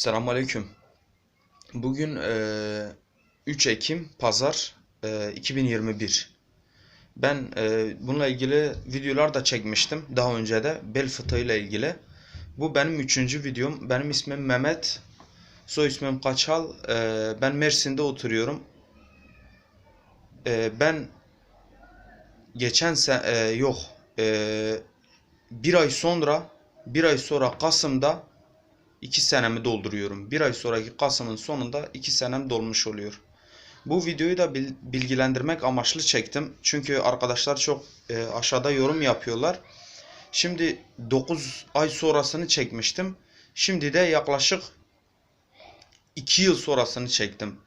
Selamünaleyküm. Bugün eee, 3 Ekim Pazar eee, 2021. Ben eee, bununla ilgili videolar da çekmiştim daha önce de bel fıtığıyla ilgili. Bu benim üçüncü videom. Benim ismim Mehmet. Soy ismim Kaçal. Eee, ben Mersin'de oturuyorum. Eee, ben geçen sene yok eee, bir ay sonra bir ay sonra Kasım'da iki senemi dolduruyorum. Bir ay sonraki Kasım'ın sonunda iki senem dolmuş oluyor. Bu videoyu da bil- bilgilendirmek amaçlı çektim. Çünkü arkadaşlar çok e, aşağıda yorum yapıyorlar. Şimdi 9 ay sonrasını çekmiştim. Şimdi de yaklaşık 2 yıl sonrasını çektim.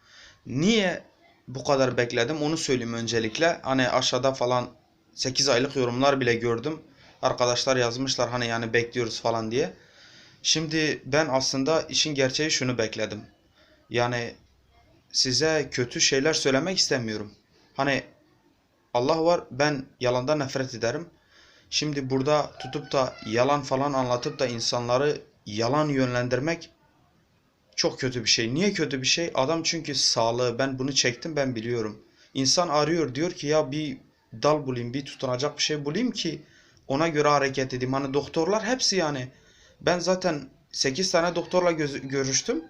Niye bu kadar bekledim onu söyleyeyim öncelikle. Hani aşağıda falan 8 aylık yorumlar bile gördüm. Arkadaşlar yazmışlar hani yani bekliyoruz falan diye. Şimdi ben aslında işin gerçeği şunu bekledim. Yani size kötü şeyler söylemek istemiyorum. Hani Allah var ben yalandan nefret ederim. Şimdi burada tutup da yalan falan anlatıp da insanları yalan yönlendirmek çok kötü bir şey. Niye kötü bir şey? Adam çünkü sağlığı ben bunu çektim ben biliyorum. İnsan arıyor diyor ki ya bir dal bulayım bir tutunacak bir şey bulayım ki ona göre hareket edeyim. Hani doktorlar hepsi yani ben zaten 8 tane doktorla görüştüm.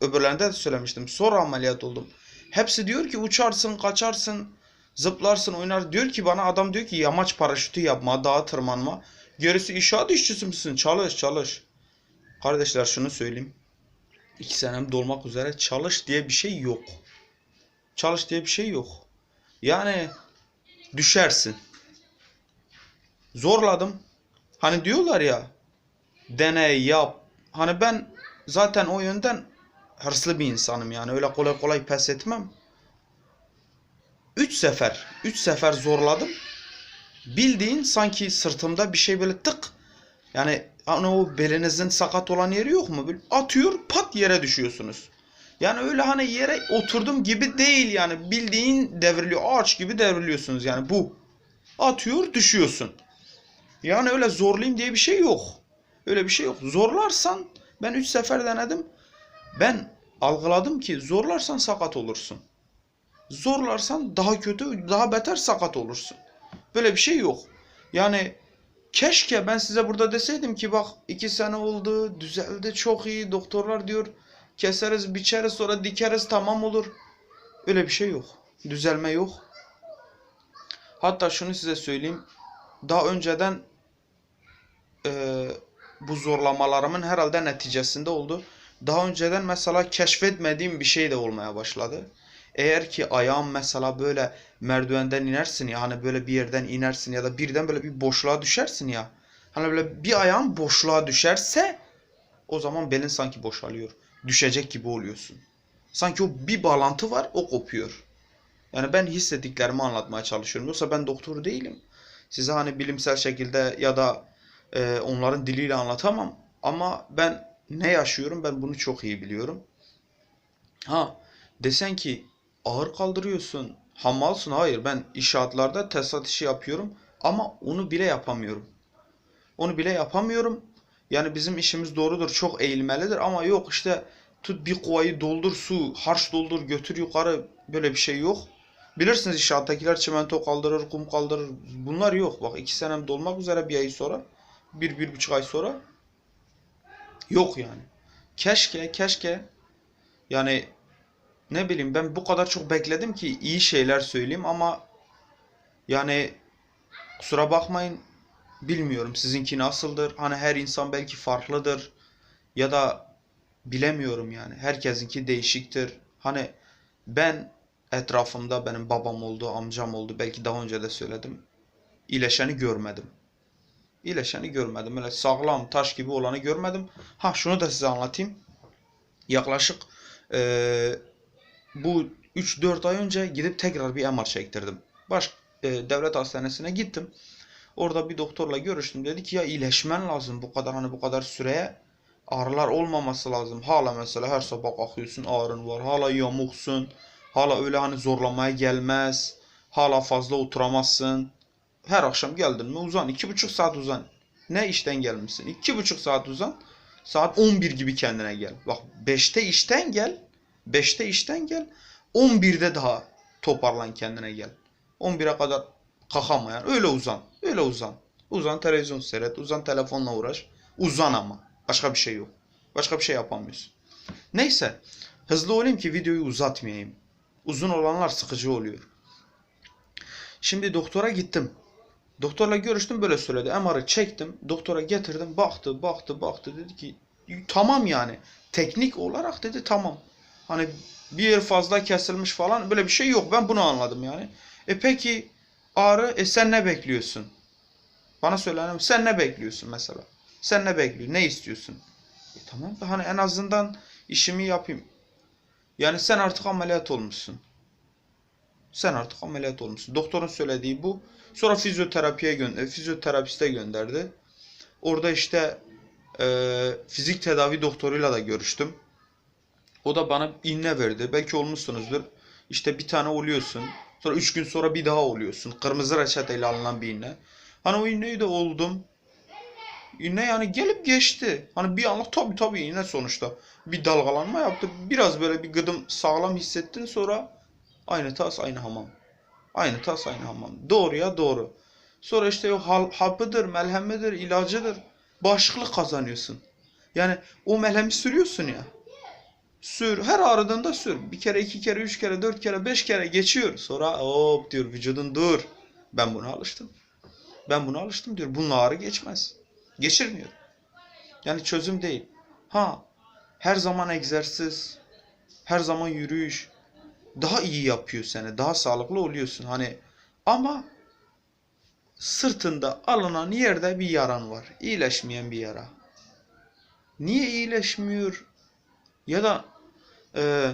Öbürlerinde de söylemiştim. Sonra ameliyat oldum. Hepsi diyor ki uçarsın, kaçarsın, zıplarsın, oynar. Diyor ki bana adam diyor ki yamaç paraşütü yapma, dağa tırmanma. Gerisi inşaat işçisi misin? Çalış, çalış. Kardeşler şunu söyleyeyim. İki senem dolmak üzere çalış diye bir şey yok. Çalış diye bir şey yok. Yani düşersin. Zorladım. Hani diyorlar ya deney yap. Hani ben zaten o yönden hırslı bir insanım yani öyle kolay kolay pes etmem. Üç sefer, üç sefer zorladım. Bildiğin sanki sırtımda bir şey böyle tık. Yani hani o belinizin sakat olan yeri yok mu? Atıyor pat yere düşüyorsunuz. Yani öyle hani yere oturdum gibi değil yani bildiğin devriliyor ağaç gibi devriliyorsunuz yani bu. Atıyor düşüyorsun. Yani öyle zorlayayım diye bir şey yok. Öyle bir şey yok. Zorlarsan ben 3 sefer denedim. Ben algıladım ki zorlarsan sakat olursun. Zorlarsan daha kötü, daha beter sakat olursun. Böyle bir şey yok. Yani keşke ben size burada deseydim ki bak 2 sene oldu, düzeldi çok iyi. Doktorlar diyor keseriz, biçeriz sonra dikeriz tamam olur. Öyle bir şey yok. Düzelme yok. Hatta şunu size söyleyeyim. Daha önceden bu zorlamalarımın herhalde neticesinde oldu. Daha önceden mesela keşfetmediğim bir şey de olmaya başladı. Eğer ki ayağım mesela böyle merdivenden inersin ya hani böyle bir yerden inersin ya da birden böyle bir boşluğa düşersin ya. Hani böyle bir ayağın boşluğa düşerse o zaman belin sanki boşalıyor. Düşecek gibi oluyorsun. Sanki o bir bağlantı var o kopuyor. Yani ben hissettiklerimi anlatmaya çalışıyorum. Yoksa ben doktor değilim. Size hani bilimsel şekilde ya da e, onların diliyle anlatamam. Ama ben ne yaşıyorum ben bunu çok iyi biliyorum. Ha desen ki ağır kaldırıyorsun, hamalsın. Hayır ben inşaatlarda tesisat işi yapıyorum ama onu bile yapamıyorum. Onu bile yapamıyorum. Yani bizim işimiz doğrudur, çok eğilmelidir ama yok işte tut bir kovayı doldur su, harç doldur götür yukarı böyle bir şey yok. Bilirsiniz inşaattakiler çimento kaldırır, kum kaldırır. Bunlar yok. Bak iki senem dolmak üzere bir ay sonra. Bir, bir buçuk ay sonra. Yok yani. Keşke, keşke yani ne bileyim ben bu kadar çok bekledim ki iyi şeyler söyleyeyim ama yani kusura bakmayın bilmiyorum sizinki nasıldır. Hani her insan belki farklıdır ya da bilemiyorum yani. Herkesinki değişiktir. Hani ben etrafımda benim babam oldu, amcam oldu. Belki daha önce de söyledim. İyileşeni görmedim. İyileşeni görmedim. Öyle sağlam taş gibi olanı görmedim. Ha şunu da size anlatayım. Yaklaşık eee, bu 3-4 ay önce gidip tekrar bir MR çektirdim. Baş eee, devlet hastanesine gittim. Orada bir doktorla görüştüm. Dedi ki ya iyileşmen lazım. Bu kadar hani bu kadar süreye ağrılar olmaması lazım. Hala mesela her sabah kalkıyorsun ağrın var. Hala yamuksun. Hala öyle hani zorlamaya gelmez. Hala fazla oturamazsın. Her akşam geldin mi uzan. iki buçuk saat uzan. Ne işten gelmişsin? iki buçuk saat uzan. Saat 11 gibi kendine gel. Bak 5'te işten gel. 5'te işten gel. 11'de daha toparlan kendine gel. 11'e kadar kalkama yani. Öyle uzan. Öyle uzan. Uzan televizyon seyret. Uzan telefonla uğraş. Uzan ama. Başka bir şey yok. Başka bir şey yapamıyorsun. Neyse. Hızlı olayım ki videoyu uzatmayayım. Uzun olanlar sıkıcı oluyor. Şimdi doktora gittim. Doktorla görüştüm böyle söyledi. MR'ı çektim. Doktora getirdim. Baktı, baktı, baktı. Dedi ki tamam yani. Teknik olarak dedi tamam. Hani bir yer fazla kesilmiş falan böyle bir şey yok. Ben bunu anladım yani. E peki ağrı e sen ne bekliyorsun? Bana söyle sen ne bekliyorsun mesela? Sen ne bekliyorsun? Ne istiyorsun? E tamam hani en azından işimi yapayım. Yani sen artık ameliyat olmuşsun. Sen artık ameliyat olmuşsun. Doktorun söylediği bu. Sonra fizyoterapiye gönder, fizyoterapiste gönderdi. Orada işte e, fizik tedavi doktoruyla da görüştüm. O da bana iğne verdi. Belki olmuşsunuzdur. İşte bir tane oluyorsun. Sonra üç gün sonra bir daha oluyorsun. Kırmızı reçeteyle alınan bir iğne. Hani o iğneyi de oldum. İğne yani gelip geçti. Hani bir anlık tabii tabii iğne sonuçta. Bir dalgalanma yaptı. Biraz böyle bir gıdım sağlam hissettin sonra aynı tas aynı hamam. Aynı tas aynı hamam. Doğruya doğru. Sonra işte o hapıdır, melhemidir, ilacıdır. Bağışıklık kazanıyorsun. Yani o melhemi sürüyorsun ya. Sür. Her ağrıdığında sür. Bir kere, iki kere, üç kere, dört kere, beş kere geçiyor. Sonra hop diyor vücudun dur. Ben buna alıştım. Ben buna alıştım diyor. Bunun ağrı geçmez. Geçirmiyor. Yani çözüm değil. Ha her zaman egzersiz, her zaman yürüyüş daha iyi yapıyor seni. Daha sağlıklı oluyorsun. Hani ama sırtında alınan yerde bir yaran var. İyileşmeyen bir yara. Niye iyileşmiyor? Ya da e,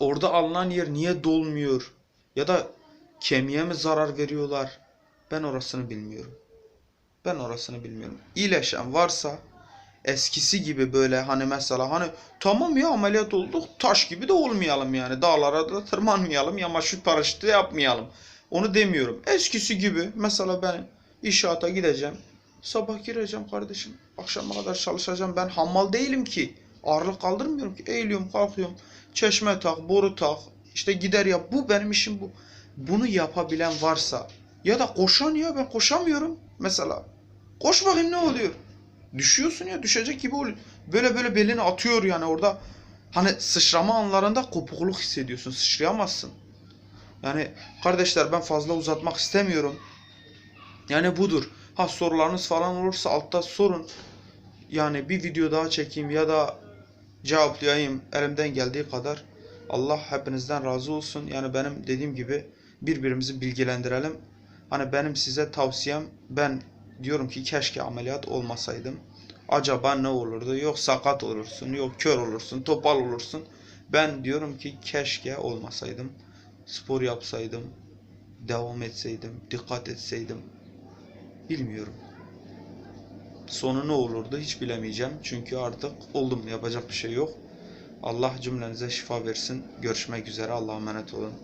orada alınan yer niye dolmuyor? Ya da kemiğe mi zarar veriyorlar? Ben orasını bilmiyorum. Ben orasını bilmiyorum. İyileşen varsa eskisi gibi böyle hani mesela hani tamam ya ameliyat olduk taş gibi de olmayalım yani. Dağlara da tırmanmayalım ya şu paraşütü yapmayalım. Onu demiyorum. Eskisi gibi mesela ben inşaata gideceğim. Sabah gireceğim kardeşim. Akşama kadar çalışacağım. Ben hamal değilim ki. Ağırlık kaldırmıyorum ki. Eğiliyorum kalkıyorum. Çeşme tak, boru tak. işte gider yap. Bu benim işim bu. Bunu yapabilen varsa ya da koşan ya ben koşamıyorum mesela. Koş bakayım ne oluyor? Düşüyorsun ya düşecek gibi oluyor. Böyle böyle belini atıyor yani orada. Hani sıçrama anlarında kopukluk hissediyorsun. Sıçrayamazsın. Yani kardeşler ben fazla uzatmak istemiyorum. Yani budur. Ha sorularınız falan olursa altta sorun. Yani bir video daha çekeyim ya da cevaplayayım elimden geldiği kadar. Allah hepinizden razı olsun. Yani benim dediğim gibi birbirimizi bilgilendirelim. Hani benim size tavsiyem ben diyorum ki keşke ameliyat olmasaydım. Acaba ne olurdu? Yok sakat olursun, yok kör olursun, topal olursun. Ben diyorum ki keşke olmasaydım. Spor yapsaydım, devam etseydim, dikkat etseydim. Bilmiyorum. Sonu ne olurdu hiç bilemeyeceğim. Çünkü artık oldum yapacak bir şey yok. Allah cümlenize şifa versin. Görüşmek üzere. Allah'a emanet olun.